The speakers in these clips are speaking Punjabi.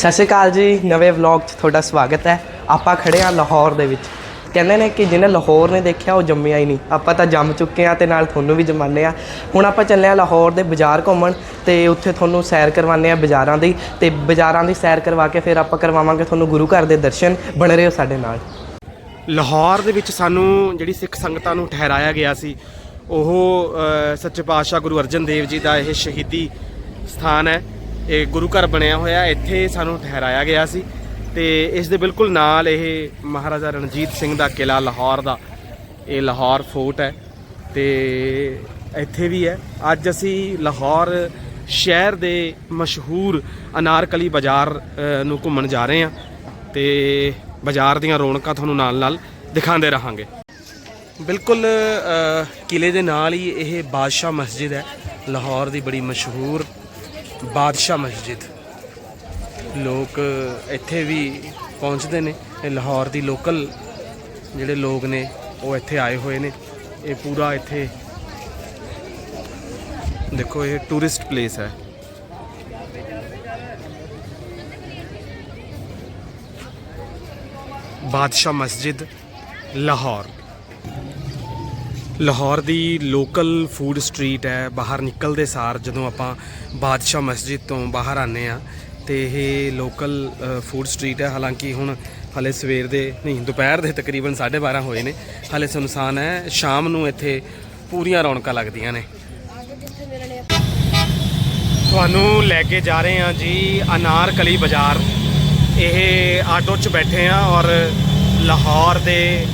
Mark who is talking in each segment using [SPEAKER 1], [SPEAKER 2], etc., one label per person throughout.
[SPEAKER 1] ਸਤਿ ਸ਼੍ਰੀ ਅਕਾਲ ਜੀ, ਨਵੇਂ ਵਲੌਗ 'ਚ ਤੁਹਾਡਾ ਸਵਾਗਤ ਹੈ। ਆਪਾਂ ਖੜੇ ਆ ਲਾਹੌਰ ਦੇ ਵਿੱਚ। ਕਹਿੰਦੇ ਨੇ ਕਿ ਜਿਹਨੇ ਲਾਹੌਰ ਨੇ ਦੇਖਿਆ, ਉਹ ਜੰਮਿਆ ਹੀ ਨਹੀਂ। ਆਪਾਂ ਤਾਂ ਜੰਮ ਚੁੱਕੇ ਆ ਤੇ ਨਾਲ ਤੁਹਾਨੂੰ ਵੀ ਜਮਾਨੇ ਆ ਹੁਣ ਆਪਾਂ ਚੱਲੇ ਆ ਲਾਹੌਰ ਦੇ ਬਾਜ਼ਾਰ ਘੁੰਮਣ ਤੇ ਉੱਥੇ ਤੁਹਾਨੂੰ ਸੈਰ ਕਰਵਾਉਂਦੇ ਆ ਬਾਜ਼ਾਰਾਂ ਦੀ। ਤੇ ਬਾਜ਼ਾਰਾਂ ਦੀ ਸੈਰ ਕਰਵਾ ਕੇ ਫਿਰ ਆਪਾਂ ਕਰਵਾਵਾਂਗੇ ਤੁਹਾਨੂੰ ਗੁਰੂ ਘਰ ਦੇ ਦਰਸ਼ਨ। ਬਣ ਰਹੇ ਹੋ ਸਾਡੇ ਨਾਲ।
[SPEAKER 2] ਲਾਹੌਰ ਦੇ ਵਿੱਚ ਸਾਨੂੰ ਜਿਹੜੀ ਸਿੱਖ ਸੰਗਤਾਂ ਨੂੰ ਠਹਿਰਾਇਆ ਗਿਆ ਸੀ, ਉਹ ਸੱਚੇ ਪਾਤਸ਼ਾਹ ਗੁਰੂ ਅਰਜਨ ਦੇਵ ਜੀ ਦਾ ਇਹ ਸ਼ਹੀਦੀ ਸਥਾਨ ਹੈ। ਇਹ ਗੁਰੂ ਘਰ ਬਣਿਆ ਹੋਇਆ ਇੱਥੇ ਸਾਨੂੰ ਠਹਿਰਾਇਆ ਗਿਆ ਸੀ ਤੇ ਇਸ ਦੇ ਬਿਲਕੁਲ ਨਾਲ ਇਹ ਮਹਾਰਾਜਾ ਰਣਜੀਤ ਸਿੰਘ ਦਾ ਕਿਲਾ ਲਾਹੌਰ ਦਾ ਇਹ ਲਾਹੌਰ ਫੋਰਟ ਹੈ ਤੇ ਇੱਥੇ ਵੀ ਹੈ। ਅੱਜ ਅਸੀਂ ਲਾਹੌਰ ਸ਼ਹਿਰ ਦੇ ਮਸ਼ਹੂਰ ਅਨਾਰਕਲੀ ਬਾਜ਼ਾਰ ਨੂੰ ਘੁੰਮਣ ਜਾ ਰਹੇ ਹਾਂ ਤੇ ਬਾਜ਼ਾਰ ਦੀਆਂ ਰੌਣਕਾਂ ਤੁਹਾਨੂੰ ਨਾਲ-ਨਾਲ ਦਿਖਾਉਂਦੇ ਰਹਾਂਗੇ। ਬਿਲਕੁਲ ਅ, ਕਿਲੇ ਦੇ ਨਾਲ ਹੀ ਇਹ ਬਾਦਸ਼ਾਹ ਮਸਜਿਦ ਹੈ ਲਾਹੌਰ ਦੀ ਬੜੀ ਮਸ਼ਹੂਰ ਬਾਦਸ਼ਾਹ ਮਸਜਿਦ। ਲੋਕ ਇੱਥੇ ਵੀ ਪਹੁੰਚਦੇ ਨੇ। ਇਹ ਲਾਹੌਰ ਦੀ ਲੋਕਲ ਜਿਹੜੇ ਲੋਕ ਨੇ, ਉਹ ਇੱਥੇ ਆਏ ਹੋਏ ਨੇ। ਇਹ ਪੂਰਾ ਇੱਥੇ ਦੇਖੋ, ਇਹ ਟੂਰਿਸਟ ਪਲੇਸ ਹੈ। ਬਾਦਸ਼ਾਹ ਮਸਜਿਦ, ਲਾਹੌਰ। ਲਾਹੌਰ ਦੀ ਲੋਕਲ ਫੂਡ ਸਟਰੀਟ ਹੈ, ਬਾਹਰ ਨਿਕਲਦੇ ਸਾਰ ਜਦੋਂ ਆਪਾਂ ਬਾਦਸ਼ਾਹ ਮਸਜਿਦ ਤੋਂ ਬਾਹਰ ਆਨੇ ਆ ਤੇ ਇਹ ਲੋਕਲ ਫੂਡ ਸਟਰੀਟ ਹੈ। ਹਾਲਾਂਕਿ ਹੁਣ ਹਲੇ ਸਵੇਰ ਦੇ, ਨਹੀਂ, ਦੁਪਹਿਰ ਦੇ ਤਕਰੀਬਨ 12:30 ਹੋਏ ਨੇ। ਹਲੇ ਸੁਨਸਾਨ ਹੈ, ਸ਼ਾਮ ਨੂੰ ਇੱਥੇ ਪੂਰੀਆਂ ਰੌਣਕਾਂ ਲੱਗਦੀਆਂ ਨੇ। ਤੁਹਾਨੂੰ ਲੈ ਕੇ ਜਾ ਰਹੇ ਹਾਂ ਜੀ ਅਨਾਰਕਲੀ ਬਾਜ਼ਾਰ। ਇਹ ਆਟੋ 'ਚ ਬੈਠੇ ਆ ਔਰ ਲਾਹੌਰ ਦੇ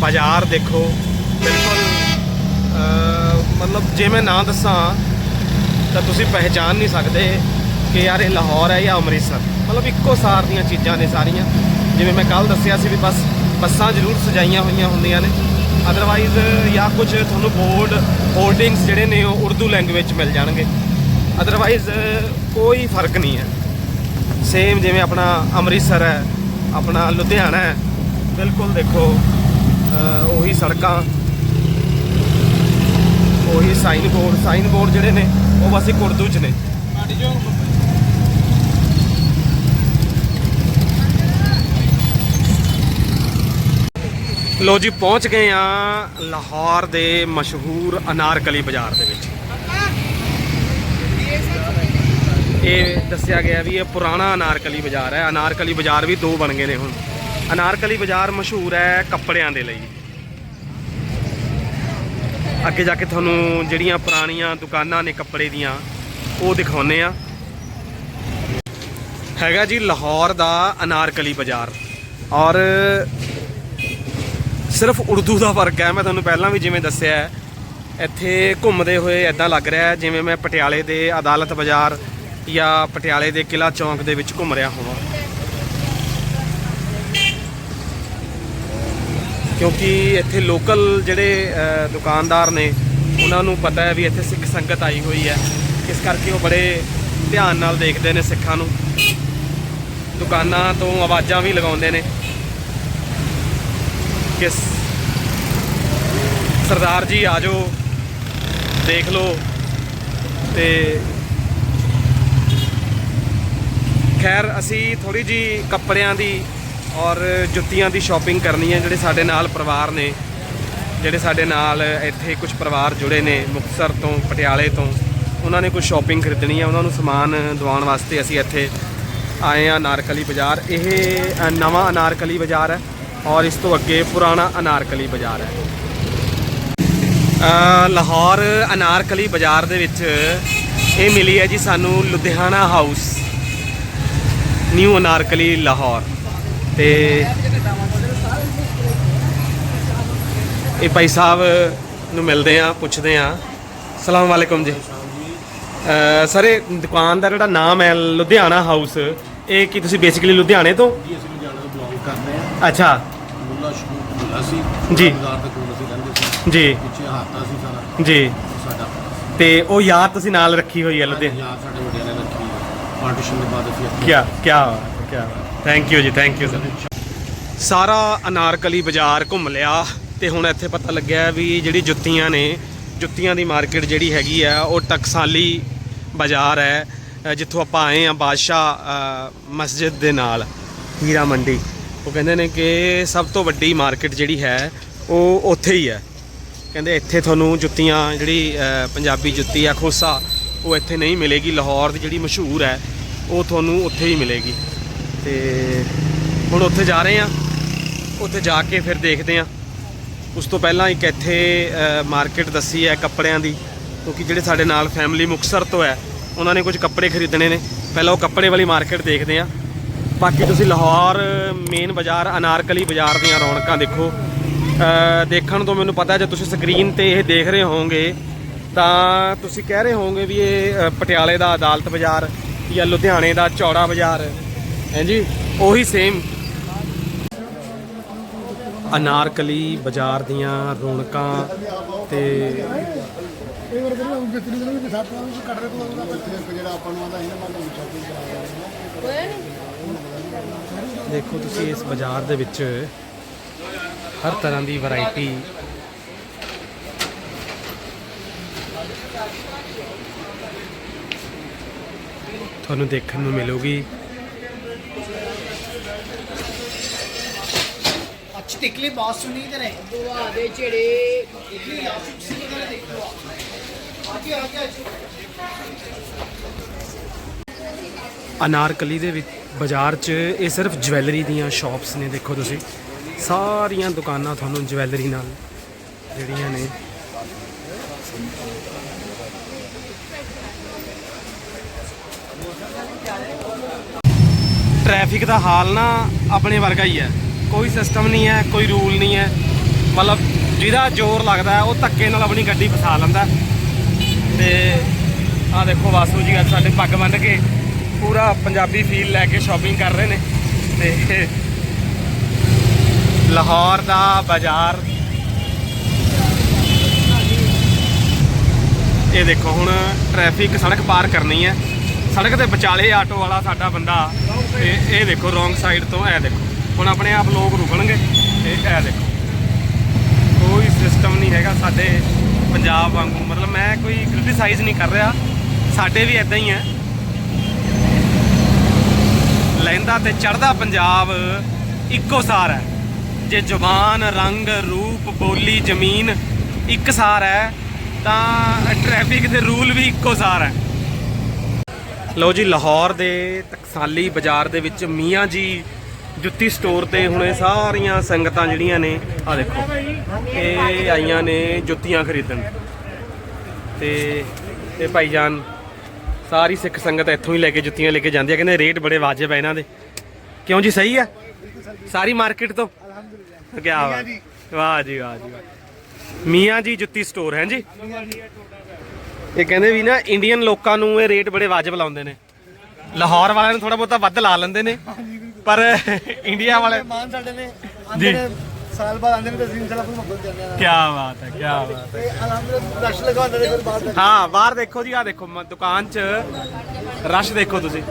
[SPEAKER 2] ਬਾਜ਼ਾਰ ਦੇਖੋ। ਬਿਲਕੁਲ ਮਤਲਬ ਜੇ ਮੈਂ ਨਾ ਦੱਸਾਂ, ਤਾਂ ਤੁਸੀਂ ਪਹਿਚਾਨ ਨਹੀਂ ਸਕਦੇ ਕਿ ਯਾਰ ਇਹ ਲਾਹੌਰ ਹੈ ਜਾਂ ਅੰਮ੍ਰਿਤਸਰ। ਮਤਲਬ ਇੱਕੋ ਸਾਰ ਦੀਆਂ ਚੀਜ਼ਾਂ ਨੇ ਸਾਰੀਆਂ। ਜਿਵੇਂ ਮੈਂ ਕੱਲ ਦੱਸਿਆ ਸੀ ਵੀ ਬਸ ਬੱਸਾਂ ਜ਼ਰੂਰ ਸਜਾਈਆਂ ਹੋਈਆਂ ਹੁੰਦੀਆਂ ਨੇ। ਅਦਰਵਾਈਜ਼ ਜਾਂ ਕੁਝ ਤੁਹਾਨੂੰ ਬੋਰਡ ਹੋਰਡਿੰਗਸ ਜਿਹੜੇ ਨੇ ਉਹ ਉਰਦੂ ਲੈਂਗੁਏਜ 'ਚ ਮਿਲ ਜਾਣਗੇ। ਅਦਰਵਾਈਜ਼ ਕੋਈ ਫ਼ਰਕ ਨਹੀਂ ਹੈ। ਸੇਮ ਜਿਵੇਂ ਆਪਣਾ ਅੰਮ੍ਰਿਤਸਰ ਹੈ, ਆਪਣਾ ਲੁਧਿਆਣਾ ਹੈ। ਬਿਲਕੁਲ ਦੇਖੋ ਉਹੀ ਸੜਕਾਂ ਉਹੀ ਸਾਈਨ ਬੋਰਡ ਸਾਈਨ ਬੋਰਡ ਜਿਹੜੇ ਨੇ, ਉਹ ਬਸ ਇੱਕ ਉਰਦੂ ਚ ਨੇ। ਲੋ ਜੀ, ਪਹੁੰਚ ਗਏ ਆ ਲਾਹੌਰ ਦੇ ਮਸ਼ਹੂਰ ਅਨਾਰਕਲੀ ਬਾਜ਼ਾਰ ਦੇ ਵਿੱਚ। ਇਹ ਦੱਸਿਆ ਗਿਆ ਵੀ ਇਹ ਪੁਰਾਣਾ ਅਨਾਰਕਲੀ ਬਾਜ਼ਾਰ ਹੈ। ਅਨਾਰਕਲੀ ਬਾਜ਼ਾਰ ਵੀ ਦੋ ਬਣ ਗਏ ਨੇ ਹੁਣ। ਅਨਾਰਕਲੀ ਬਾਜ਼ਾਰ ਮਸ਼ਹੂਰ ਹੈ ਕੱਪੜਿਆਂ ਦੇ ਲਈ। ਅੱਗੇ ਜਾ ਕੇ ਤੁਹਾਨੂੰ ਜਿਹੜੀਆਂ ਪੁਰਾਣੀਆਂ ਦੁਕਾਨਾਂ ਨੇ ਕੱਪੜੇ ਦੀਆਂ, ਉਹ ਦਿਖਾਉਨੇ ਆ ਹੈਗਾ ਜੀ ਲਾਹੌਰ ਦਾ ਅਨਾਰਕਲੀ ਬਾਜ਼ਾਰ। ਔਰ ਸਿਰਫ ਉਰਦੂ ਦਾ ਫ਼ਰਕ ਹੈ, ਮੈਂ ਤੁਹਾਨੂੰ ਪਹਿਲਾਂ ਵੀ ਜਿਵੇਂ ਦੱਸਿਆ ਹੈ। ਇੱਥੇ ਘੁੰਮਦੇ ਹੋਏ ਐਦਾਂ ਲੱਗ ਰਿਹਾ ਹੈ, ਜਿਵੇਂ ਮੈਂ ਪਟਿਆਲੇ ਦੇ ਅਦਾਲਤ ਬਾਜ਼ਾਰ ਜਾਂ ਪਟਿਆਲੇ ਦੇ ਕਿਲਾ ਚੌਂਕ ਦੇ ਵਿੱਚ ਘੁੰਮ ਰਿਹਾ ਹੋਵਾਂ। ਕਿਉਂਕਿ ਇੱਥੇ ਲੋਕਲ ਜਿਹੜੇ ਦੁਕਾਨਦਾਰ ਨੇ, ਉਹਨਾਂ ਨੂੰ ਪਤਾ ਹੈ ਵੀ ਇੱਥੇ ਸਿੱਖ ਸੰਗਤ ਆਈ ਹੋਈ ਹੈ। ਇਸ ਕਰਕੇ ਉਹ ਬੜੇ ਧਿਆਨ ਨਾਲ ਦੇਖਦੇ ਨੇ ਸਿੱਖਾਂ ਨੂੰ। ਦੁਕਾਨਾਂ ਤੋਂ ਆਵਾਜ਼ਾਂ ਵੀ ਲਗਾਉਂਦੇ ਨੇ। ਕਿ ਸਰਦਾਰ ਜੀ ਆ ਜਾਓ ਦੇਖ ਲਓ ਤੇ ਖੈਰ, ਅਸੀਂ ਥੋੜੀ ਜੀ ਕੱਪੜਿਆਂ ਦੀ ਔਰ ਜੁੱਤੀਆਂ ਦੀ ਸ਼ਾਪਿੰਗ ਕਰਨੀ ਹੈ ਜਿਹੜੇ ਸਾਡੇ ਨਾਲ ਪਰਿਵਾਰ ਨੇ, ਜਿਹੜੇ ਸਾਡੇ ਨਾਲ ਇੱਥੇ ਕੁਝ ਪਰਿਵਾਰ ਜੁੜੇ ਨੇ, ਮੁਕਤਸਰ ਤੋਂ, ਪਟਿਆਲੇ ਤੋਂ, ਉਹਨਾਂ ਨੇ ਕੁਝ ਸ਼ਾਪਿੰਗ ਖਰੀਦਣੀ ਹੈ, ਉਹਨਾਂ ਨੂੰ ਸਮਾਨ ਦਿਵਾਉਣ ਵਾਸਤੇ ਅਸੀਂ ਇੱਥੇ ਆਏ ਆ ਅਨਾਰਕਲੀ ਬਾਜ਼ਾਰ। ਇਹ ਨਵਾਂ ਅਨਾਰਕਲੀ ਬਾਜ਼ਾਰ ਹੈ ਔਰ ਇਸ ਤੋਂ ਅੱਗੇ ਪੁਰਾਣਾ ਅਨਾਰਕਲੀ ਬਾਜ਼ਾਰ ਹੈ। ਲਾਹੌਰ ਅਨਾਰਕਲੀ ਬਾਜ਼ਾਰ ਦੇ ਵਿੱਚ ਇਹ ਮਿਲੀ ਹੈ ਜੀ ਸਾਨੂੰ ਲੁਧਿਆਣਾ ਹਾਊਸ, ਨਿਊ ਅਨਾਰਕਲੀ ਲਾਹੌਰ। ਤੇ ਇਹ ਭਾਈ ਸਾਹਿਬ ਨੂੰ ਮਿਲਦੇ ਆ ਪੁੱਛਦੇ ਆ ਸਲਾਮ ਵਾਲੇਕੁਮ ਜੀ। ਸਰ ਇਹ ਦੁਕਾਨ ਦਾ ਜਿਹੜਾ ਨਾਮ ਹੈ ਲੁਧਿਆਣਾ ਹਾਊਸ ਇਹ ਕੀ ਤੁਸੀਂ ਬੇਸਿਕਲੀ ਲੁਧਿਆਣੇ ਤੋਂ?
[SPEAKER 3] ਜੀ ਅਸੀਂ ਲੁਧਿਆਣਾ ਤੋਂ ਬਿਲੋਂਗ ਕਰਦੇ ਹਾਂ।
[SPEAKER 2] ਅੱਛਾ।
[SPEAKER 3] ਮੁੱਲਾ ਸ਼ਕੂਰ ਮੁੱਲਾ ਸੀ।
[SPEAKER 2] ਜੀ।
[SPEAKER 3] ਬਾਜ਼ਾਰ ਦੇ ਕੋਲ ਅਸੀਂ ਰਹਿੰਦੇ ਸੀ।
[SPEAKER 2] ਜੀ।
[SPEAKER 3] ਪਿੱਛੇ ਹਾਤਾ ਸੀ ਸਾਰਾ।
[SPEAKER 2] ਜੀ।
[SPEAKER 3] ਸਾਡਾ
[SPEAKER 2] ਤੇ ਉਹ ਯਾਦ ਤੁਸੀਂ ਨਾਲ ਰੱਖੀ ਹੋਈ ਹੈ ਲੁਧਿਆਣਾ
[SPEAKER 3] ਯਾਰ ਸਾਡੇ ਵੱਡਿਆਂ ਨੇ ਰੱਖੀ ਪਾਰਟੀਸ਼ਨ ਦੇ ਬਾਅਦ ਅਸੀਂ
[SPEAKER 2] ਕਿਆ ਕਿਆ ਕਿਆ ਥੈਂਕ ਯੂ ਜੀ ਥੈਂਕ ਯੂ ਸਰ ਸਾਰਾ ਅਨਾਰਕਲੀ ਬਾਜ਼ਾਰ ਘੁੰਮ ਲਿਆ ਤੇ ਹੁਣ ਇੱਥੇ ਪਤਾ ਲੱਗਿਆ ਵੀ ਜਿਹੜੀ ਜੁੱਤੀਆਂ ਨੇ, ਜੁੱਤੀਆਂ ਦੀ ਮਾਰਕੀਟ ਜਿਹੜੀ ਹੈਗੀ ਆ, ਉਹ ਟਕਸਾਲੀ ਬਾਜ਼ਾਰ ਹੈ ਜਿੱਥੋਂ ਆਪਾਂ ਆਏ ਆ ਬਾਦਸ਼ਾਹ ਮਸਜਿਦ ਦੇ ਨਾਲ, ਹੀਰਾ ਮੰਡੀ। ਉਹ ਕਹਿੰਦੇ ਨੇ ਕਿ ਸਭ ਤੋਂ ਵੱਡੀ ਮਾਰਕੀਟ ਜਿਹੜੀ ਹੈ, ਉਹ ਉੱਥੇ ਹੀ ਹੈ। ਕਹਿੰਦੇ ਇੱਥੇ ਤੁਹਾਨੂੰ ਜੁੱਤੀਆਂ ਜਿਹੜੀ ਪੰਜਾਬੀ ਜੁੱਤੀ ਆ, ਖੋਸਾ, ਉਹ ਇੱਥੇ ਨਹੀਂ ਮਿਲੇਗੀ। ਲਾਹੌਰ ਦੀ ਜਿਹੜੀ ਮਸ਼ਹੂਰ ਹੈ, ਉਹ ਤੁਹਾਨੂੰ ਉੱਥੇ ਹੀ ਮਿਲੇਗੀ। ਤੇ ਹੁਣ ਉੱਥੇ ਜਾ ਰਹੇ ਆ ਉੱਥੇ ਜਾ ਕੇ ਫਿਰ ਦੇਖਦੇ ਆ ਉਸ ਤੋਂ ਪਹਿਲਾਂ ਇੱਕ ਇੱਥੇ ਮਾਰਕੀਟ ਦੱਸੀ ਹੈ ਕੱਪੜਿਆਂ ਦੀ, ਕਿਉਂਕਿ ਜਿਹੜੇ ਸਾਡੇ ਨਾਲ ਫੈਮਿਲੀ ਮੁਕਸਰ ਤੋਂ ਹੈ, ਉਹਨਾਂ ਨੇ ਕੁਝ ਕੱਪੜੇ ਖਰੀਦਣੇ ਨੇ। ਪਹਿਲਾਂ ਉਹ ਕੱਪੜੇ ਵਾਲੀ ਮਾਰਕੀਟ ਦੇਖਦੇ ਆ ਬਾਕੀ ਤੁਸੀਂ ਲਾਹੌਰ ਮੇਨ ਬਾਜ਼ਾਰ, ਅਨਾਰਕਲੀ ਬਾਜ਼ਾਰ ਦੀਆਂ ਰੌਣਕਾਂ ਦੇਖੋ। ਦੇਖਣ ਤੋਂ ਮੈਨੂੰ ਪਤਾ, ਜੇ ਤੁਸੀਂ ਸਕਰੀਨ ਤੇ ਇਹ ਦੇਖ ਰਹੇ ਹੋਵੋਗੇ, ਤਾਂ ਤੁਸੀਂ ਕਹਿ ਰਹੇ ਹੋਵੋਗੇ ਵੀ ਇਹ ਪਟਿਆਲੇ ਦਾ ਅਦਾਲਤ ਬਾਜ਼ਾਰ ਜਾਂ ਲੁਧਿਆਣੇ ਦਾ ਚੌੜਾ ਬਾਜ਼ਾਰ ਹਾਂਜੀ, ਉਹੀ ਸੇਮ ਅਨਾਰਕਲੀ ਬਾਜ਼ਾਰ ਦੀਆਂ ਰੌਣਕਾਂ ਤੇ ਦੇਖੋ ਤੁਸੀਂ ਇਸ ਬਾਜ਼ਾਰ ਦੇ ਵਿੱਚ ਹਰ ਤਰ੍ਹਾਂ ਦੀ ਵੈਰਾਈਟੀ ਤੁਹਾਨੂੰ ਦੇਖਣ ਨੂੰ ਮਿਲੂਗੀ।
[SPEAKER 4] ਅੱਛੀ ਟਿਕਲੀ ਬਹੁਤ ਸੁਣੀ ਤੇ ਰਹੇ ਦੁਆ ਦੇ ਜਿਹੜੇ ਇਡਲੀ ਆ ਸੁਣੀ ਤੇ ਦੇਖੋ ਆਜੀ ਆਜੀ ਆਜੀ
[SPEAKER 2] ਅਨਾਰਕਲੀ ਦੇ ਵਿੱਚ ਬਾਜ਼ਾਰ 'ਚ ਇਹ ਸਿਰਫ ਜਵੈਲਰੀ ਦੀਆਂ ਸ਼ਾਪਸ ਨੇ ਦੇਖੋ ਤੁਸੀਂ। ਸਾਰੀਆਂ ਦੁਕਾਨਾਂ ਤੁਹਾਨੂੰ ਜਵੈਲਰੀ ਨਾਲ ਜਿਹੜੀਆਂ ਨੇ। ਟ੍ਰੈਫਿਕ ਦਾ ਹਾਲ ਨਾ ਆਪਣੇ ਵਰਗਾ ਹੀ ਹੈ। ਕੋਈ ਸਿਸਟਮ ਨਹੀਂ ਹੈ, ਕੋਈ ਰੂਲ ਨਹੀਂ ਹੈ। ਮਤਲਬ ਜਿਹਦਾ ਜ਼ੋਰ ਲੱਗਦਾ ਉਹ ਧੱਕੇ ਨਾਲ ਆਪਣੀ ਗੱਡੀ ਫਸਾ ਲੈਂਦਾ ਤੇ ਆਹ ਦੇਖੋ ਵਾਸੂ ਜੀ ਅੱਜ ਸਾਡੇ ਪੱਗ ਬੰਨ੍ਹ ਕੇ ਪੂਰਾ ਪੰਜਾਬੀ ਫੀਲ ਲੈ ਕੇ ਸ਼ਾਪਿੰਗ ਕਰ ਰਹੇ ਨੇ। ਤੇ ਲਾਹੌਰ ਦਾ ਬਾਜ਼ਾਰ। ਇਹ ਦੇਖੋ ਹੁਣ ਟ੍ਰੈਫਿਕ ਸੜਕ ਪਾਰ ਕਰਨੀ ਹੈ। ਸੜਕ ਦੇ ਵਿਚਾਲੇ ਆਟੋ ਵਾਲਾ ਸਾਡਾ ਬੰਦਾ ਤੇ ਇਹ ਦੇਖੋ ਰੋਂਗ ਸਾਈਡ ਤੋਂ, ਇਹ ਦੇਖੋ। ਹੁਣ ਆਪਣੇ ਆਪ ਲੋਕ ਰੁਕਣਗੇ ਤੇ ਇਹ ਦੇਖੋ। ਕੋਈ ਸਿਸਟਮ ਨਹੀਂ ਹੈਗਾ ਸਾਡੇ ਪੰਜਾਬ ਵਾਂਗੂ। ਮਤਲਬ ਮੈਂ ਕੋਈ ਕ੍ਰਿਟਿਸਾਈਜ਼ ਨਹੀਂ ਕਰ ਰਿਹਾ। ਸਾਡੇ ਵੀ ਇਦਾਂ ਹੀ ਹੈ। ਲੈਂਦਾ ਤੇ ਚੜਦਾ ਪੰਜਾਬ ਇੱਕੋ ਸਾਰ ਹੈ। ਜੇ ਜ਼ੁਬਾਨ, ਰੰਗ, ਰੂਪ, ਬੋਲੀ, ਜ਼ਮੀਨ ਇੱਕ ਸਾਰ ਹੈ, ਤਾਂ ਟ੍ਰੈਫਿਕ ਦੇ ਰੂਲ ਵੀ ਇੱਕੋ ਸਾਰ ਹੈ। ਲਓ ਜੀ, ਲਾਹੌਰ ਦੇ ਟਕਸਾਲੀ ਬਾਜ਼ਾਰ ਦੇ ਵਿੱਚ ਮੀਆਂ ਜੀ ਜੁੱਤੀ ਸਟੋਰ ਤੇ ਹੁਣ ਸਾਰੀਆਂ ਸੰਗਤਾਂ ਜਿਹੜੀਆਂ ਨੇ ਆ ਦੇਖੋ ਇਹ ਆਈਆਂ ਨੇ ਜੁੱਤੀਆਂ ਖਰੀਦਣ। ਤੇ ਇਹ ਭਾਈਜਾਨ ਸਾਰੀ ਸਿੱਖ ਸੰਗਤ ਇੱਥੋਂ ਹੀ ਲੈ ਕੇ ਜੁੱਤੀਆਂ ਲੈ ਕੇ ਜਾਂਦੀ ਆ। ਕਹਿੰਦੇ ਰੇਟ ਬੜੇ ਵਾਜਬ ਆ ਇਹਨਾਂ ਦੇ। ਕਿਉਂ ਜੀ ਸਹੀ ਆ? ਸਾਰੀ ਮਾਰਕੀਟ ਤੋਂ? ਕੀ ਬਾਤ। ਵਾਹ ਜੀ ਵਾਹ ਜੀ ਮੀਆਂ ਜੀ ਜੁੱਤੀ ਸਟੋਰ ਹੈ ਜੀ? ਇਹ ਕਹਿੰਦੇ ਵੀ ਨਾ ਇੰਡੀਅਨ ਲੋਕਾਂ ਨੂੰ ਇਹ ਰੇਟ ਬੜੇ ਵਾਜਬ ਲਾਉਂਦੇ ਨੇ। ਲਾਹੌਰ ਵਾਲਿਆਂ ਨੂੰ ਥੋੜਾ ਬਹੁਤਾ ਵੱਧ ਲਾ ਲੈਂਦੇ ਨੇ। ਪਰ ਇੰਡੀਆ ਵਾਲੇ
[SPEAKER 4] ਮਾਨ ਸਾਡੇ ਨੇ
[SPEAKER 2] ਜੀ।
[SPEAKER 4] ਨੇ ਸਾਲ ਬਾਅਦ ਆਂਦੇ ਨੇ ਤੇ ਅਸੀਂ ਚਲਾ ਕੋਈ ਮੱਬਲ ਜਾਂਦੇ ਆ
[SPEAKER 2] ਕੀ ਬਾਤ ਹੈ ਕੀ ਬਾਤ ਹੈ
[SPEAKER 4] ਤੇ ਅਲਹਮਦੁਲਿਲਾ ਰਸ਼ ਲਗਾਉਂਦੇ ਨੇ ਫਿਰ ਬਾਹਰ।
[SPEAKER 2] ਹਾਂ ਬਾਹਰ ਦੇਖੋ ਜੀ ਆ ਦੇਖੋ ਮ- ਦੁਕਾਨ 'ਚ ਰਸ਼ ਦੇਖੋ ਤੁਸੀਂ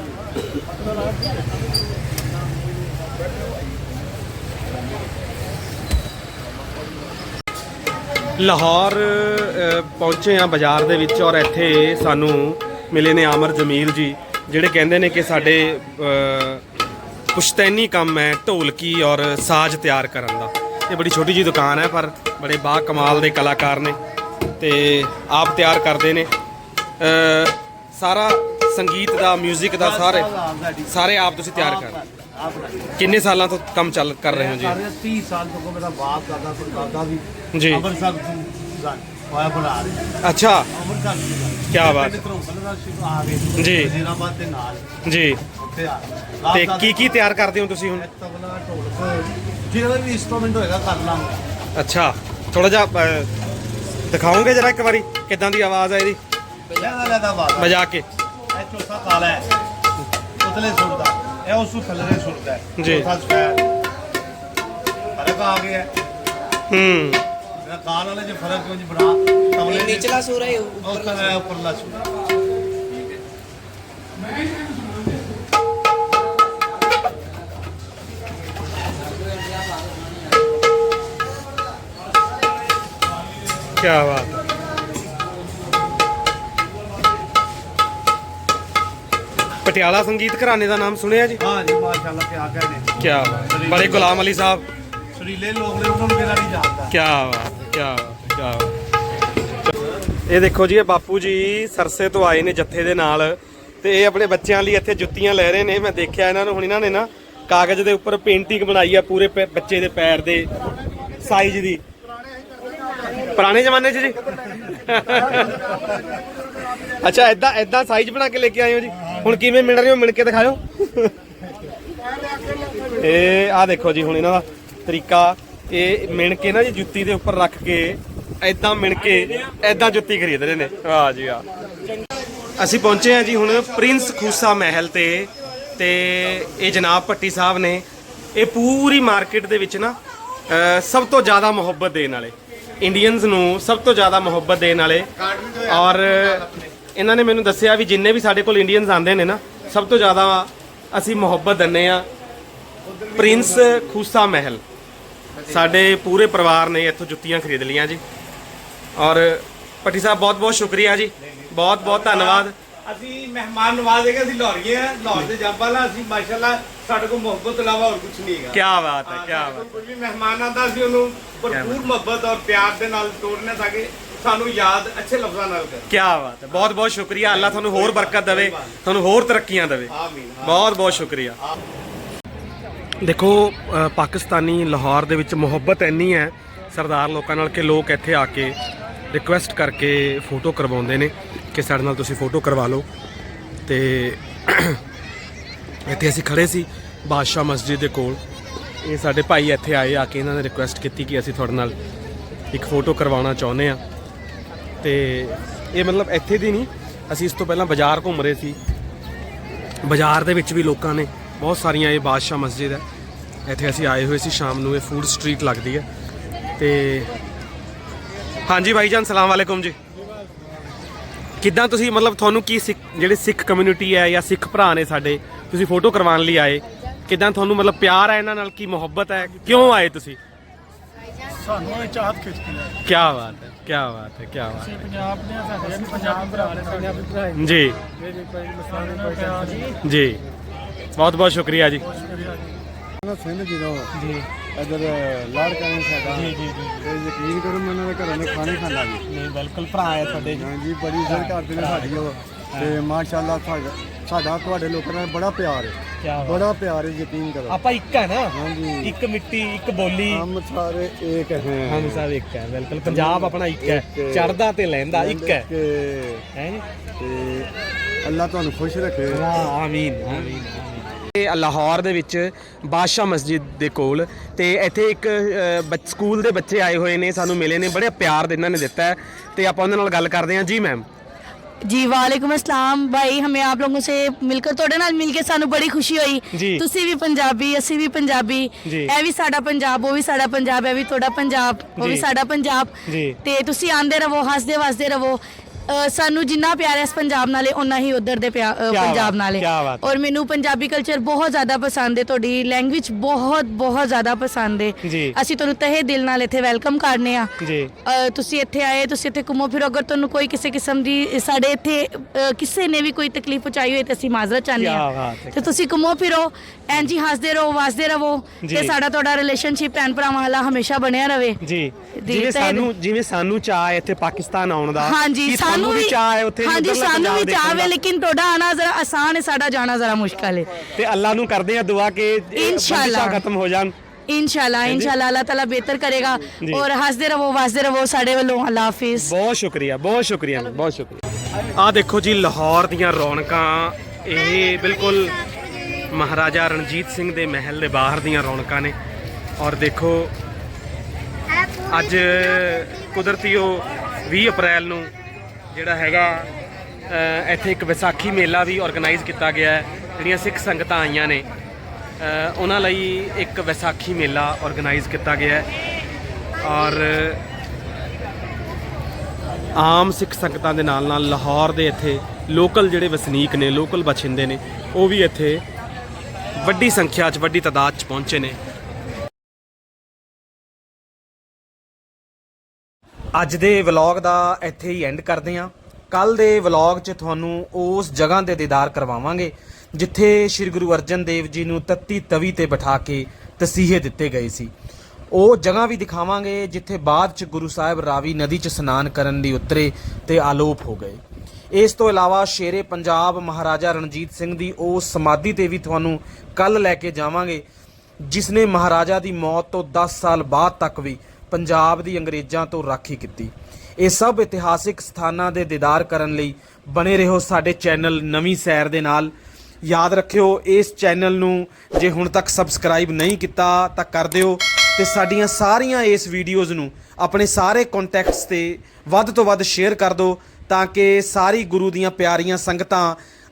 [SPEAKER 2] ਲਾਹੌਰ ਅ, ਪਹੁੰਚੇ ਆ ਬਾਜ਼ਾਰ ਦੇ ਵਿੱਚ ਔਰ ਇੱਥੇ ਸਾਨੂੰ ਮਿਲੇ ਨੇ ਆਮਰ ਜਮੀਲ ਜੀ ਜਿਹੜੇ ਕਹਿੰਦੇ ਨੇ ਕਿ ਸਾਡੇ ਅ, ਪੁਸ਼ਤੈਨੀ ਕੰਮ ਹੈ ਢੋਲਕੀ ਔਰ ਸਾਜ਼ ਤਿਆਰ ਕਰਨ ਦਾ। ਇਹ ਬੜੀ ਛੋਟੀ ਜੀ ਦੁਕਾਨ ਹੈ ਪਰ ਬੜੇ ਬਾ ਕਮਾਲ ਦੇ ਕਲਾਕਾਰ ਨੇ ਤੇ ਆਪ ਤਿਆਰ ਕਰਦੇ ਨੇ। ਸਾਰਾ ਸੰਗੀਤ ਦਾ 뮤직 ਦਾ ਸਾਰੇ ਸਾਰੇ ਆਪ ਤੁਸੀਂ ਤਿਆਰ ਕਰ ਕਿੰਨੇ ਸਾਲਾਂ ਤੋਂ ਕੰਮ ਚੱਲ ਕਰ ਰਹੇ ਹੋ ਜੀ?
[SPEAKER 3] ਸਾਰੇ 30 ਸਾਲ ਤੋਂ ਮੇਰਾ ਬਾਪ ਦਾਦਾ ਪੜਦਾਦਾ ਵੀ
[SPEAKER 2] ਜੀ।
[SPEAKER 3] ਅੰਮ੍ਰਿਤਸਰ ਤੋਂ ਹੋਇਆ ਬਣਾ ਰਹੇ
[SPEAKER 2] ਅੱਛਾ। ਕਿਆ ਬਾਤ। ਜੀ।
[SPEAKER 3] ਵਜ਼ੀਰਾਬਾਦ ਦੇ ਨਾਲ।
[SPEAKER 2] ਜੀ।
[SPEAKER 3] ਉੱਥੇ ਆ
[SPEAKER 2] ਤੇ ਕੀ ਕੀ ਤਿਆਰ ਕਰਦੇ ਹੋ ਤੁਸੀਂ ਹੁਣ?
[SPEAKER 3] ਤਬਲਾ ਢੋਲਕ। ਜਿਹੜਾ ਵੀ ਇੰਸਟਰੂਮੈਂਟ ਹੋਏਗਾ ਕਰ ਲਾਂਗੇ।
[SPEAKER 2] ਅੱਛਾ ਥੋੜਾ ਜਿਹਾ ਦਿਖਾਓਗੇ ਜਰਾ ਇੱਕ ਵਾਰੀ ਕਿਦਾਂ ਦੀ ਆਵਾਜ਼ ਹੈ ਇਹਦੀ?
[SPEAKER 3] ਲੈਦਾ ਲੈਦਾ ਬਾਤ
[SPEAKER 2] ਵਜਾ ਕੇ।
[SPEAKER 3] ਇਹ ਚੌਥਾ ਕਾਲਾ ਹੈ। ਉਤਲੇ ਸੁਰ ਦਾ। ਇਹ ਉਸ ਤੋਂ ਥੱਲੇ ਸੁਰ ਦਾ ਹੈ।
[SPEAKER 2] ਜੀ।
[SPEAKER 3] ਚੌਥਾ ਸਫੈਦ ਫ਼ਰਕ ਆ ਗਿਆ ਹੈ। ਕਾਲ ਵਾਲੇ ਚ ਫ਼ਰਕ ਕਿਉਂ ਜੀ ਬਣਾ ਤਬਲੇ
[SPEAKER 4] ਨਿਚਲਾ ਸੂਰ ਹੈ
[SPEAKER 3] ਉਹ ਕਲਰ ਹੈ
[SPEAKER 2] ਕੀ ਬਾਤ। ਹੈ ਪਟਿਆਲਾ ਸੰਗੀਤ ਘਰਾਣੇ ਦਾ ਨਾਮ ਸੁਣਿਆ ਜੀ?
[SPEAKER 3] ਹਾਂ ਜੀ ਮਾਸ਼ਾਅੱਲਾ ਕਿਆ ਕਹਿੰਦੇ
[SPEAKER 2] ਕੀ ਬਾਤ। ਬੜੇ ਗੁਲਾਮ ਅਲੀ ਸਾਹਿਬ।
[SPEAKER 3] ਸੁਰੀਲੇ ਲੋਕ ਨੇ ਉਹਨਾਂ ਨੂੰ ਕਿਹੜਾ ਨਹੀਂ
[SPEAKER 2] ਜਾਣਦਾ। ਕਿਆ ਬਾਤ ਹੈ, ਬਾਤ ਹੈ, ਬਾਤ। ਇਹ ਦੇਖੋ ਜੀ ਇਹ ਬਾਪੂ ਜੀ ਸਰਸੇ ਤੋਂ ਆਏ ਨੇ ਜੱਥੇ ਦੇ ਨਾਲ ਤੇ ਇਹ ਆਪਣੇ ਬੱਚਿਆਂ ਲਈ ਇੱਥੇ ਜੁੱਤੀਆਂ ਲੈ ਰਹੇ ਨੇ। ਮੈਂ ਦੇਖਿਆ ਇਹਨਾਂ ਨੂੰ ਹੁਣ ਇਹਨਾਂ ਨੇ ਨਾ ਕਾਗਜ਼ ਦੇ ਉੱਪਰ ਪੇਂਟਿੰਗ ਬਣਾਈ ਆ ਪੂਰੇ ਬੱਚੇ ਦੇ ਪੈਰ ਦੇ ਸਾਈਜ਼ ਦੀ। ਪੁਰਾਣੇ ਜ਼ਮਾਨੇ 'ਚ ਜੀ। ਅੱਛਾ ਐਦਾਂ ਐਦਾਂ ਸਾਈਜ਼ ਬਣਾ ਕੇ ਲੈ ਕੇ ਆਏ ਹੋ ਜੀ। ਹੁਣ ਕਿਵੇਂ ਮਿਲ ਰਹੇ ਹੋ? ਮਿਲ ਕੇ ਦਿਖਾਓ ਇਹ ਆ ਦੇਖੋ ਜੀ, ਹੁਣ ਇਹਨਾਂ ਦਾ ਤਰੀਕਾ। ਇਹ ਮਿਣ ਕੇ ਨਾ ਜੀ, ਜੁੱਤੀ ਦੇ ਉੱਪਰ ਰੱਖ ਕੇ ਐਦਾਂ ਮਿਣ ਕੇ ਐਦਾਂ ਜੁੱਤੀ ਖਰੀਦ ਰਹੇ ਨੇ। ਵਾਹ ਜੀ ਵਾਹ। ਅਸੀਂ ਪਹੁੰਚੇ ਹਾਂ ਜੀ ਹੁਣ ਪ੍ਰਿੰਸ ਖੂਸਾ ਮਹਿਲ ਤੇ ਤੇ ਇਹ ਜਨਾਬ ਭੱਟੀ ਸਾਹਿਬ ਨੇ। ਇਹ ਪੂਰੀ ਮਾਰਕੀਟ ਦੇ ਵਿੱਚ ਨਾ ਸਭ ਤੋਂ ਜ਼ਿਆਦਾ ਮੁਹੱਬਤ ਦੇਣ ਵਾਲੇ। ਇੰਡੀਅਨਸ ਨੂੰ ਸਭ ਤੋਂ ਜ਼ਿਆਦਾ ਮੁਹੱਬਤ ਦੇਣ ਵਾਲੇ ਔਰ ਇਹਨਾਂ ਨੇ ਮੈਨੂੰ ਦੱਸਿਆ ਵੀ ਜਿੰਨੇ ਵੀ ਸਾਡੇ ਕੋਲ ਇੰਡੀਅਨਸ ਆਉਂਦੇ ਨੇ ਨਾ, ਸਭ ਤੋਂ ਜ਼ਿਆਦਾ ਅਸੀਂ ਮੁਹੱਬਤ ਦਿੰਨੇ ਆ ਪ੍ਰਿੰਸ ਖੂਸਾ ਮਹਿਲ ਸਾਡੇ ਪੂਰੇ ਪਰਿਵਾਰ ਨੇ ਇੱਥੋਂ ਜੁੱਤੀਆਂ ਖਰੀਦ ਲਈਆਂ ਜੀ। ਔਰ ਭੱਟੀ ਸਾਹਿਬ, ਬਹੁਤ ਬਹੁਤ ਸ਼ੁਕਰੀਆ ਜੀ। ਬਹੁਤ ਬਹੁਤ ਧੰਨਵਾਦ।
[SPEAKER 3] ਅਸੀਂ ਮਹਿਮਾਨ ਨਵਾਜ਼ੇਗੇ ਅਸੀਂ ਲਾਹੌਰੀਏ ਆ ਲਾਹੌਰ ਦੇ ਜੰਬਾਲਾ ਅਸੀਂ ਮਾਸ਼ਾਅੱਲਾ ਸਾਡੇ ਕੋਲ ਮੁਹੱਬਤ ਇਲਾਵਾ ਹੋਰ ਕੁਝ ਨਹੀਂ ਹੈਗਾ।
[SPEAKER 2] ਕੀ ਬਾਤ ਹੈ ਕੀ ਬਾਤ
[SPEAKER 3] ਕੋਈ ਵੀ ਮਹਿਮਾਨ ਆਂਦਾ ਸੀ ਉਹਨੂੰ ਭਰਪੂਰ ਮੁਹੱਬਤ ਔਰ ਪਿਆਰ ਦੇ ਨਾਲ ਤੋੜਨੇ ਤਾਂ ਕਿ ਸਾਨੂੰ ਯਾਦ ਅੱਛੇ ਲਫ਼ਜ਼ਾਂ ਨਾਲ ਕਰੇ।
[SPEAKER 2] ਕੀ ਬਾਤ ਹੈ ਬਹੁਤ ਬਹੁਤ ਸ਼ੁਕਰੀਆ। ਅੱਲਾਹ ਤੁਹਾਨੂੰ ਹੋਰ ਬਰਕਤ ਦੇਵੇ ਤੁਹਾਨੂੰ ਹੋਰ ਤਰੱਕੀਆਂ ਦੇਵੇ।
[SPEAKER 3] ਆਮੀਨ
[SPEAKER 2] ਬਹੁਤ ਬਹੁਤ ਸ਼ੁਕਰੀਆ। ਦੇਖੋ ਪਾਕਿਸਤਾਨੀ ਲਾਹੌਰ ਦੇ ਵਿੱਚ ਮੁਹੱਬਤ ਇੰਨੀ ਹੈ ਸਰਦਾਰ ਲੋਕਾਂ ਨਾਲ ਕਿ ਲੋਕ ਇੱਥੇ ਆ ਕੇ ਰਿਕੁਐਸਟ ਕਰਕੇ ਫੋਟੋ ਕਰਵਾਉਂਦੇ ਨੇ ਕਿ ਸਾਡੇ ਨਾਲ ਤੁਸੀਂ ਫੋਟੋ ਕਰਵਾ ਲਓ। ਤੇ ਇੱਥੇ ਅਸੀਂ ਖੜੇ ਸੀ ਬਾਦਸ਼ਾਹ ਮਸਜਿਦ ਦੇ ਕੋਲ। ਇਹ ਸਾਡੇ ਭਾਈ ਇੱਥੇ ਆਏ, ਆ ਕੇ ਇਹਨਾਂ ਨੇ ਰਿਕੁਐਸਟ ਕੀਤੀ ਕਿ ਅਸੀਂ ਤੁਹਾਡੇ ਨਾਲ ਇੱਕ ਫੋਟੋ ਕਰਵਾਉਣਾ ਚਾਹੁੰਦੇ ਆ ਤੇ ਇਹ ਮਤਲਬ ਇੱਥੇ ਦੀ ਨਹੀਂ, ਅਸੀਂ ਇਸ ਤੋਂ ਪਹਿਲਾਂ ਬਾਜ਼ਾਰ ਘੁੰਮ ਰਹੇ ਸੀ। ਬਾਜ਼ਾਰ ਦੇ ਵਿੱਚ ਵੀ ਲੋਕਾਂ ਨੇ ਬਹੁਤ ਸਾਰੀਆਂ ਇਹ ਬਾਦਸ਼ਾਹ ਮਸਜਿਦ ਹੈ। ਇੱਥੇ ਅਸੀਂ ਆਏ ਹੋਏ ਸੀ, ਸ਼ਾਮ ਨੂੰ ਇਹ ਫੂਡ ਸਟਰੀਟ ਲੱਗਦੀ ਹੈ। ਤੇ ਹਾਂਜੀ ਭਾਈ ਜਾਨ, ਸਲਾਮ ਵਾਲੇਕੁਮ ਜੀ। ਕਿੱਦਾਂ ਤੁਸੀਂ ਮਤਲਬ ਤੁਹਾਨੂੰ ਕੀ ਸਿੱਖ, ਜਿਹੜੇ ਸਿੱਖ ਕਮਿਊਨਿਟੀ ਹੈ ਜਾਂ ਸਿੱਖ ਭਰਾ ਨੇ ਸਾਡੇ ਤੁਸੀਂ ਫੋਟੋ ਕਰਵਾਉਣ ਲਈ ਆਏ ਕਿੱਦਾਂ ਤੁਹਾਨੂੰ ਮਤਲਬ ਪਿਆਰ ਹੈ ਇਹਨਾਂ ਨਾਲ ਕੀ ਮੁਹੱਬਤ ਹੈ ਕਿਉਂ ਆਏ ਤੁਸੀਂ?
[SPEAKER 5] ਸਾਨੂੰ ਇਹ ਚਾਹਤ ਖਿੱਚਦੀ ਹੈ
[SPEAKER 2] ਕੀ ਬਾਤ ਹੈ ਕੀ ਬਾਤ ਹੈ ਕੀ ਬਾਤ
[SPEAKER 5] ਅਸੀਂ ਪੰਜਾਬ ਦੇ ਸਾਡੇ ਵੀ ਪੰਜਾਬ ਭਰਾ ਨੇ ਸਾਡੇ ਵੀ ਭਰਾ
[SPEAKER 2] ਹੈ ਜੀ।
[SPEAKER 5] ਮੇਰੇ ਕੋਈ ਮਸਾਲੇ ਨਾਲ ਪਿਆਰ ਜੀ
[SPEAKER 2] ਜੀ। ਬਹੁਤ ਬਹੁਤ ਸ਼ੁਕਰੀਆ ਜੀ।
[SPEAKER 6] ਨਾ ਸਿੰਘ ਜੀ ਦਾ ਜੀ। ਇਧਰ ਲਾੜਕਾ ਨੇ ਸਾਡਾ। ਜੀ ਜੀ ਜੀ। ਇਹ ਯਕੀਨ ਕਰੋ ਮੈਂ ਉਹਨਾਂ ਦੇ ਘਰਾਂ ਦੇ ਖਾਣੇ ਖਾਂਦਾ ਜੀ।
[SPEAKER 5] ਨਹੀਂ ਬਿਲਕੁਲ ਭਰਾ ਹੈ ਤੁਹਾਡੇ
[SPEAKER 6] ਹਾਂਜੀ ਬੜੀ ਇੱਜ਼ਤ ਕਰਦੇ ਨੇ ਸਾਡੀ ਉਹ। ਤੇ ਮਾਸ਼ਾਅੱਲਾ ਸਾਡਾ ਤੁਹਾਡੇ ਲੋਕਾਂ ਨਾਲ ਬੜਾ ਪਿਆਰ ਹੈ।
[SPEAKER 5] ਕਿਆ ਬਾਤ।
[SPEAKER 6] ਬੜਾ ਪਿਆਰ ਹੈ ਯਕੀਨ ਕਰੋ।
[SPEAKER 5] ਆਪਾਂ ਇੱਕ ਹੈ ਨਾ?
[SPEAKER 6] ਹਾਂਜੀ।
[SPEAKER 5] ਇੱਕ ਮਿੱਟੀ ਇੱਕ ਬੋਲੀ।
[SPEAKER 6] ਹਮ ਸਾਰੇ ਏਕ ਹੈ।
[SPEAKER 5] ਹਮ ਸਭ ਇੱਕ ਹੈ ਬਿਲਕੁਲ। ਪੰਜਾਬ ਆਪਣਾ ਇੱਕ ਹੈ
[SPEAKER 6] ਇੱਕ ਹੈ।
[SPEAKER 5] ਚੜਦਾ ਤੇ ਲੈਂਦਾ ਇੱਕ ਹੈ। ਹੈ। ਜੀ
[SPEAKER 6] ਤੇ ਅੱਲਾਹ ਤੁਹਾਨੂੰ ਖੁਸ਼ ਰੱਖੇ।
[SPEAKER 5] ਆਮੀਨ ਆਮੀਨ
[SPEAKER 2] ਇਹ ਲਾਹੌਰ ਦੇ ਵਿੱਚ ਬਾਦਸ਼ਾਹ ਮਸਜਿਦ ਦੇ ਕੋਲ ਤੇ ਇੱਥੇ ਇੱਕ ਅ, ਬੱਚ- ਸਕੂਲ ਦੇ ਬੱਚੇ ਆਏ ਹੋਏ ਨੇ ਸਾਨੂੰ ਮਿਲੇ ਨੇ ਬੜੇ ਪਿਆਰ ਦੇ ਇਹਨਾਂ ਨੇ ਦਿੱਤਾ ਹੈ। ਤੇ ਆਪਾਂ ਉਹਨਾਂ ਨਾਲ ਗੱਲ ਕਰਦੇ ਹਾਂ। ਜੀ ਮੈਮ?
[SPEAKER 7] ਜੀ ਵਾਲੇਕੁਮ ਅਸਲਾਮ ਭਾਈ ਹਮੇ ਆਪ ਲੋਗੋਂ ਸੇ ਮਿਲकर ਤੁਹਾਡੇ ਨਾਲ ਮਿਲ ਕੇ ਸਾਨੂੰ ਬੜੀ ਖੁਸ਼ੀ ਹੋਈ
[SPEAKER 2] ਜੀ।
[SPEAKER 7] ਤੁਸੀਂ ਵੀ ਪੰਜਾਬੀ ਅਸੀਂ ਵੀ ਪੰਜਾਬੀ
[SPEAKER 2] ਜੀ।
[SPEAKER 7] ਇਹ ਵੀ ਸਾਡਾ ਪੰਜਾਬ ਉਹ ਵੀ ਸਾਡਾ ਪੰਜਾਬ ਇਹ ਵੀ ਤੁਹਾਡਾ ਪੰਜਾਬ ਉਹ ਵੀ
[SPEAKER 2] ਜੀ।
[SPEAKER 7] ਸਾਡਾ ਪੰਜਾਬ
[SPEAKER 2] ਜੀ।
[SPEAKER 7] ਤੇ ਤੁਸੀਂ ਆਂਦੇ ਰਹੋ ਹੱਸਦੇ ਵਸਦੇ ਰਹੋ ਅ, ਸਾਨੂੰ ਜਿੰਨਾ ਪਿਆਰ ਹੈ ਇਸ ਪੰਜਾਬ ਨਾਲੇ ਉਨਾ ਹੀ ਉਧਰ ਦੇ ਪਿਆ- ਅ,
[SPEAKER 2] ਕਿਆ
[SPEAKER 7] ਪੰਜਾਬ ਨਾਲੇ
[SPEAKER 2] ਕਿਆ ਬਾਤ।
[SPEAKER 7] ਔਰ ਮੈਨੂੰ ਪੰਜਾਬੀ ਕਲਚਰ ਬਹੁਤ ਜ਼ਿਆਦਾ ਪਸੰਦ ਹੈ ਤੁਹਾਡੀ ਲੈਂਗੁਏਜ ਬਹੁਤ ਬਹੁਤ ਜ਼ਿਆਦਾ ਪਸੰਦ ਹੈ
[SPEAKER 2] ਜੀ।
[SPEAKER 7] ਅਸੀਂ ਤੁਹਾਨੂੰ ਤਹਿ ਦਿਲ ਨਾਲ ਇੱਥੇ ਵੈਲਕਮ ਕਰਨੇ ਆ
[SPEAKER 2] ਜੀ
[SPEAKER 7] ਅ, ਤੁਸੀਂ ਇੱਥੇ ਆਏ ਤੁਸੀਂ ਇੱਥੇ ਘੁੰਮੋ ਫਿਰੋ ਅਗਰ ਤੁਹਾਨੂੰ ਕੋਈ ਕਿਸੇ ਕਿਸਮ ਦੀ ਸਾਡੇ ਇੱਥੇ ਅ, ਕਿਸੇ ਨੇ ਵੀ ਕੋਈ ਤਕਲੀਫ ਪਹੁੰਚਾਈ ਹੋਈ ਤੇ ਅਸੀਂ ਮਾਜ਼ਰਤ ਚਾਹੁੰਦੇ
[SPEAKER 2] ਕਿਆ
[SPEAKER 7] ਹਾਂ
[SPEAKER 2] ਬਾਤ ਹੈ।
[SPEAKER 7] ਤੇ ਤੁਸੀਂ ਘੁੰਮੋ ਫਿਰੋ ਐਂ ਜੀ ਹੱਸਦੇ ਰਹੋ ਵਸਦੇ ਰਹੋ
[SPEAKER 2] ਜੀ।
[SPEAKER 7] ਤੇ ਸਾਡਾ ਤੁਹਾਡਾ ਰਿਲੇਸ਼ਨਸ਼ਿਪ ਭੈਣ ਭਰਾਵਾਂ ਵਾਲਾ ਹਮੇਸ਼ਾ ਬਣਿਆ ਰਵੇ
[SPEAKER 2] ਜੀ
[SPEAKER 7] ਦੀ
[SPEAKER 2] ਜਿਵੇਂ
[SPEAKER 7] ਤਹਿ
[SPEAKER 2] ਸਾਨੂੰ ਜਿਵੇਂ ਸਾਨੂੰ ਚਾਹ ਹੈ ਇੱਥੇ ਪਾਕਿਸਤਾਨ ਆਉਣ ਦਾ
[SPEAKER 7] ਹਾਂਜੀ
[SPEAKER 2] ਕੀ
[SPEAKER 7] ਸਾਨੂੰ
[SPEAKER 2] ਵੀ ਚਾਹ ਹੈ ਉੱਥੇ
[SPEAKER 7] ਹਾਂਜੀ ਸਾਨੂੰ ਵੀ ਚਾਹ
[SPEAKER 2] ਦਾ?
[SPEAKER 7] ਲੇਕਿਨ ਤੁਹਾਡਾ ਆਣਾ ਜ਼ਰਾ ਆਸਾਨ ਹੈ ਸਾਡਾ ਜਾਣਾ ਜ਼ਰਾ ਮੁਸ਼ਕਲ ਹੈ।
[SPEAKER 2] ਤੇ ਅੱਲਾਹ ਨੂੰ ਕਰਦੇ ਆ ਦੁਆ ਕਿ
[SPEAKER 7] ਇਨਸ਼ਾਅੱਲਾ।
[SPEAKER 2] ਖਤਮ ਹੋ ਜਾਣ।
[SPEAKER 7] ਇਨਸ਼ਾਅੱਲਾ ਇਨਸ਼ਾਅੱਲਾ ਅੱਲਾਹ ਤਾਲਾ ਬਿਹਤਰ ਕਰੇਗਾ। ਔਰ ਹੱਸਦੇ ਰਹੋ ਵਸਦੇ ਰਹੋ ਸਾਡੇ ਵੱਲੋਂ। ਅੱਲਾਹ ਹਾਫਿਜ਼।
[SPEAKER 2] ਬਹੁਤ ਸ਼ੁਕਰੀਆ ਬਹੁਤ ਸ਼ੁਕਰੀਆ ਬਹੁਤ ਸ਼ੁਕਰੀਆ। ਆ ਦੇਖੋ ਜੀ ਲਾਹੌਰ ਦੀਆਂ ਰੌਣਕਾਂ। ਇਹ ਬਿਲਕੁਲ ਮਹਾਰਾਜਾ ਰਣਜੀਤ ਸਿੰਘ ਦੇ ਮਹਿਲ ਦੇ ਬਾਹਰ ਦੀਆਂ ਰੌਣਕਾਂ ਨੇ। ਔਰ ਦੇਖੋ ਅੱਜ ਕੁਦਰਤੀ ਉਹ 20 ਅਪ੍ਰੈਲ ਨੂੰ ਜਿਹੜਾ ਹੈਗਾ ਇੱਥੇ ਇੱਕ ਵਿਸਾਖੀ ਮੇਲਾ ਵੀ ਆਰਗੇਨਾਈਜ਼ ਕੀਤਾ ਗਿਆ ਹੈ, ਜਿਹੜੀਆਂ ਸਿੱਖ ਸੰਗਤਾਂ ਆਈਆਂ ਨੇ। ਉਹਨਾਂ ਲਈ ਇੱਕ ਵਿਸਾਖੀ ਮੇਲਾ ਆਰਗੇਨਾਈਜ਼ ਕੀਤਾ ਗਿਆ ਹੈ। ਔਰ ਆਮ ਸਿੱਖ ਸੰਗਤਾਂ ਦੇ ਨਾਲ ਨਾਲ ਲਾਹੌਰ ਦੇ ਇੱਥੇ ਲੋਕਲ ਜਿਹੜੇ ਵਸਨੀਕ ਨੇ, ਲੋਕਲ ਬਛਿੰਦੇ ਨੇ, ਉਹ ਵੀ ਇੱਥੇ ਵੱਡੀ ਸੰਖਿਆ 'ਚ, ਵੱਡੀ ਤਾਦਾਦ 'ਚ ਪਹੁੰਚੇ ਨੇ। ਅੱਜ ਦੇ ਵਲੌਗ ਦਾ ਇੱਥੇ ਹੀ ਐਂਡ ਕਰਦੇ ਹਾਂ। ਕੱਲ ਦੇ ਵਲੌਗ 'ਚ ਤੁਹਾਨੂੰ ਉਸ ਜਗ੍ਹਾ ਦੇ ਦੀਦਾਰ ਕਰਵਾਵਾਂਗੇ, ਜਿੱਥੇ ਸ੍ਰੀ ਗੁਰੂ ਅਰਜਨ ਦੇਵ ਜੀ ਨੂੰ ਤੱਤੀ ਤਵੀ ਤੇ ਬਿਠਾ ਕੇ ਤਸੀਹੇ ਦਿੱਤੇ ਗਏ ਸੀ। ਉਹ ਜਗ੍ਹਾ ਵੀ ਦਿਖਾਵਾਂਗੇ, ਜਿੱਥੇ ਬਾਅਦ 'ਚ ਗੁਰੂ ਸਾਹਿਬ ਰਾਵੀ ਨਦੀ 'ਚ ਇਸ਼ਨਾਨ ਕਰਨ ਲਈ ਉਤਰੇ ਤੇ ਆਲੋਪ ਹੋ ਗਏ। ਇਸ ਤੋਂ ਇਲਾਵਾ ਸ਼ੇਰੇ ਪੰਜਾਬ ਮਹਾਰਾਜਾ ਰਣਜੀਤ ਸਿੰਘ ਦੀ ਉਸ ਸਮਾਧੀ ਤੇ ਵੀ ਤੁਹਾਨੂੰ ਕੱਲ ਲੈ ਕੇ ਜਾਵਾਂਗੇ, ਜਿਸ ਨੇ ਮਹਾਰਾਜਾ ਦੀ ਮੌਤ ਤੋਂ 10 ਸਾਲ ਬਾਅਦ ਤੱਕ ਵੀ ਪੰਜਾਬ ਦੀ ਅੰਗਰੇਜ਼ਾਂ ਤੋਂ ਰਾਖੀ ਕੀਤੀ। ਇਹ ਸਭ ਇਤਿਹਾਸਿਕ ਸਥਾਨਾਂ ਦੇ ਦੀਦਾਰ ਕਰਨ ਲਈ ਬਣੇ ਰਹੋ ਸਾਡੇ ਚੈਨਲ ਨਵੀਂ ਸੈਰ ਦੇ ਨਾਲ। ਯਾਦ ਰੱਖਿਓ, ਇਸ ਚੈਨਲ ਨੂੰ ਜੇ ਹੁਣ ਤੱਕ ਸਬਸਕ੍ਰਾਈਬ ਨਹੀਂ ਕੀਤਾ ਤਾਂ ਕਰ ਦਿਓ ਤੇ ਸਾਡੀਆਂ ਸਾਰੀਆਂ ਇਸ ਵੀਡੀਓਜ਼ ਨੂੰ ਆਪਣੇ ਸਾਰੇ ਕੰਟੈਕਟਸ ਤੇ ਵੱਧ ਤੋਂ ਵੱਧ ਸ਼ੇਅਰ ਕਰ ਦਿਓ ਤਾਂ ਕਿ ਸਾਰੀ ਗੁਰੂ ਦੀਆਂ ਪਿਆਰੀਆਂ ਸੰਗਤਾਂ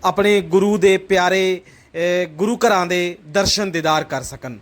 [SPEAKER 2] ਆਪਣੇ ਗੁਰੂ ਦੇ ਪਿਆਰੇ ਗੁਰੂ ਘਰਾਂ ਦੇ ਦਰਸ਼ਨ ਦੀਦਾਰ ਕਰ ਸਕਣ।